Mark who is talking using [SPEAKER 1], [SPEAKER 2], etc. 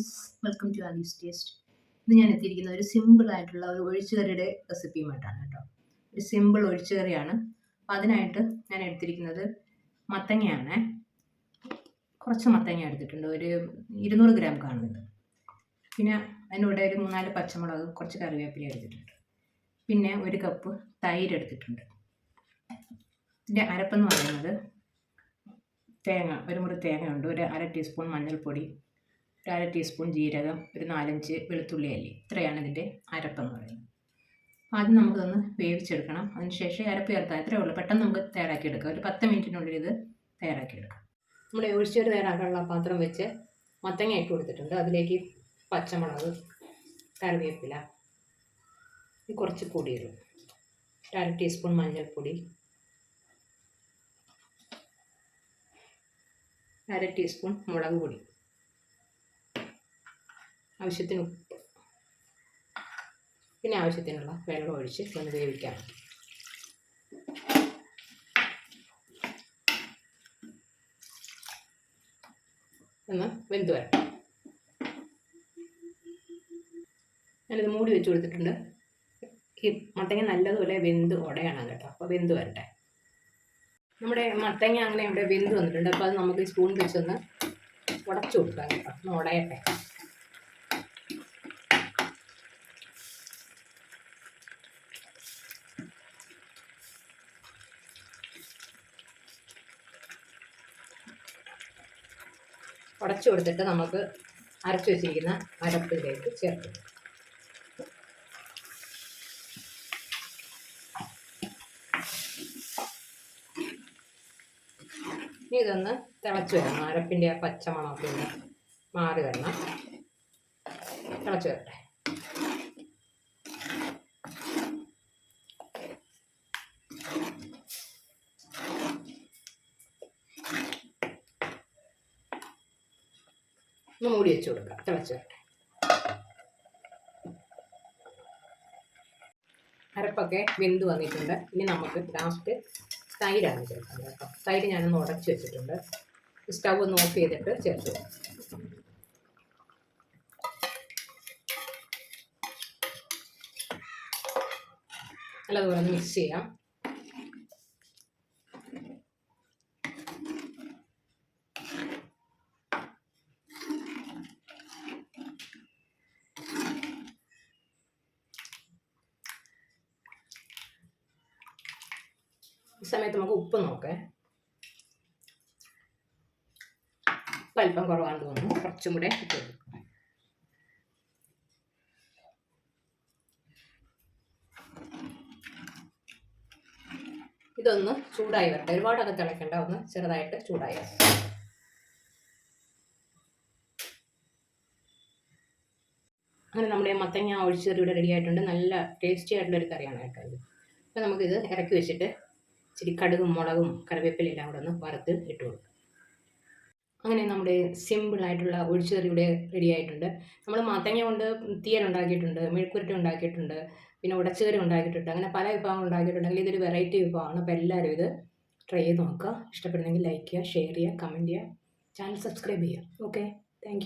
[SPEAKER 1] Friends welcome to Alice taste ഇന്ന് ഞാൻ എത്തിയിരിക്കുന്ന ഒരു സിമ്പിൾ ആയിട്ടുള്ള ഒരു ഒഴിച്ചുകറിയുടെ റെസിപ്പിയുമായിട്ടാണ് കേട്ടോ. ഒരു സിമ്പിൾ ഒഴിച്ചുകറിയാണ്. അപ്പോൾ അതിനായിട്ട് ഞാൻ എടുത്തിരിക്കുന്നത് മത്തങ്ങയാണ്. കുറച്ച് മത്തങ്ങ എടുത്തിട്ടുണ്ട്. ഒരു ഇരുന്നൂറ് ഗ്രാം കാണുന്നത് പിന്നെ അതിനൂടെ ഒരു മൂന്നാൽ പച്ചമുളക് കുറച്ച് കറിവേപ്പില എടുത്തിട്ടുണ്ട്. പിന്നെ ഒരു കപ്പ് തൈര് എടുത്തിട്ടുണ്ട്. ഇതിന്റെ അരപ്പെന്ന് പറയുന്നത് തേങ്ങ ഒരു മുറി തേങ്ങ ഉണ്ട് ഒരു അര ടീസ്പൂൺ മഞ്ഞൾപ്പൊടി ഒരു അര ടീസ്പൂൺ ജീരകം ഒരു നാലഞ്ച് വെളുത്തുള്ളി അല്ലി. ഇത്രയാണ് ഇതിന്റെ അരപ്പെന്ന് പറയുന്നത്. അപ്പോൾ ആദ്യം നമുക്കൊന്ന് വേവിച്ചെടുക്കണം. അതിനുശേഷം അരപ്പ് ചേർത്താൽ ഇത്രയേ ഉള്ളൂ. പെട്ടെന്ന് നമുക്ക് തയ്യാറാക്കിയെടുക്കാം. ഒരു പത്ത് മിനിറ്റിനുള്ളിൽ ഇത് തയ്യാറാക്കിയെടുക്കാം. നമ്മുടെ ഒഴിച്ചൊരു തയ്യാറാക്കാനുള്ള പാത്രം വെച്ച് മത്തങ്ങ ഇട്ട് കൊടുത്തിട്ടുണ്ട്. അതിലേക്ക് പച്ചമുളക് കറിവേപ്പില കുറച്ച് പൊടിയിടും. ഒരു അര ടീസ്പൂൺ മഞ്ഞൾപ്പൊടി. അര ടീസ്പൂൺ മുളക് പൊടി. ആവശ്യത്തിന് ഉപ്പ്. പിന്നെ ആവശ്യത്തിനുള്ള വെള്ളം ഒഴിച്ച് ഒന്ന് വേവിക്കാം. ഒന്ന് വെന്ത് വരണം. ഞാനിത് മൂടി വെച്ച് കൊടുത്തിട്ടുണ്ട്. ഈ മത്തങ്ങ നല്ലതുപോലെ വെന്ത് ഉടയണം കേട്ടോ. അപ്പോൾ വെന്ത് വരട്ടെ. നമ്മുടെ മത്തങ്ങ അങ്ങനെ ഇവിടെ വെന്ത് വന്നിട്ടുണ്ട്. അപ്പോൾ അത് നമുക്ക് സ്പൂൺ വെച്ചൊന്ന് ഉടച്ചു കൊടുക്കാം കേട്ടോ. ഒന്ന് ഉടയട്ടെ ഉടച്ചു കൊടുത്തിട്ട് നമുക്ക് അരച്ചു വെച്ചിരിക്കുന്ന അരപ്പിലേക്ക് ചേർക്കും. ഇനി ഇതൊന്ന് തിളച്ച് വരണം. അരപ്പിന്റെ ആ പച്ചമണമൊക്കെ ഒന്ന് മാറി വരണം. തിളച്ച് വരട്ടെ. ഒന്ന് മൂടി വെച്ച് കൊടുക്കാം. തിളച്ച് വരട്ടെ അരപ്പൊക്കെ വെന്ത് വന്നിട്ടുണ്ട്. ഇനി നമുക്ക് ലാസ്റ്റ് തൈരാണ് ചേർക്കുന്നത് കേട്ടോ. തൈര് ഞാനൊന്ന് ഉടച്ച് വെച്ചിട്ടുണ്ട്. സ്റ്റൗ ഒന്ന് ഓഫ് ചെയ്തിട്ട് ചേർത്ത് നല്ലതുപോലെ മിക്സ് ചെയ്യാം. സമയത്ത് നമുക്ക് ഉപ്പ് നോക്കേ. അല്പം കുറവാണെന്ന് തോന്നുന്നു. കുറച്ചും കൂടെ ഇതൊന്ന് ചൂടായി വരട്ടെ. ഒരുപാടൊക്കെ തിളയ്ക്കണ്ട ഒന്ന് ചെറുതായിട്ട് ചൂടായി അങ്ങനെ നമ്മുടെ മത്തങ്ങ ഒഴിച്ചെറിയുടെ റെഡി ആയിട്ടുണ്ട്. നല്ല ടേസ്റ്റി ആയിട്ടുള്ളൊരു കറിയാണ് കേട്ടോ ഇത്. അപ്പോൾ നമുക്കിത് ഇറക്കി വെച്ചിട്ട് ഇച്ചിരി കടുകും മുളകും കറിവേപ്പിലെല്ലാം കൂടെ ഒന്ന് വറുത്ത് ഇട്ട് കൊടുക്കുക. അങ്ങനെ നമ്മുടെ സിമ്പിളായിട്ടുള്ള ഒഴിച്ചുകറി ഇവിടെ റെഡി ആയിട്ടുണ്ട്. നമ്മൾ മാത്തങ്ങ കൊണ്ട് തീയൽ ഉണ്ടാക്കിയിട്ടുണ്ട് മെഴുക്കുരുട്ടി ഉണ്ടാക്കിയിട്ടുണ്ട് പിന്നെ ഉടച്ചുകറി ഉണ്ടാക്കിയിട്ടുണ്ട് അങ്ങനെ പല വിഭവങ്ങൾ ഉണ്ടാക്കിയിട്ടുണ്ടെങ്കിൽ ഇതൊരു വെറൈറ്റി വിഭവമാണ്. അപ്പോൾ എല്ലാവരും ഇത് ട്രൈ ചെയ്ത് നോക്കുക. ഇഷ്ടപ്പെടുന്നെങ്കിൽ ലൈക്ക് ചെയ്യുക ഷെയർ ചെയ്യുക കമന്റ് ചെയ്യുക. ചാനൽ സബ്സ്ക്രൈബ് ചെയ്യുക. Okay thank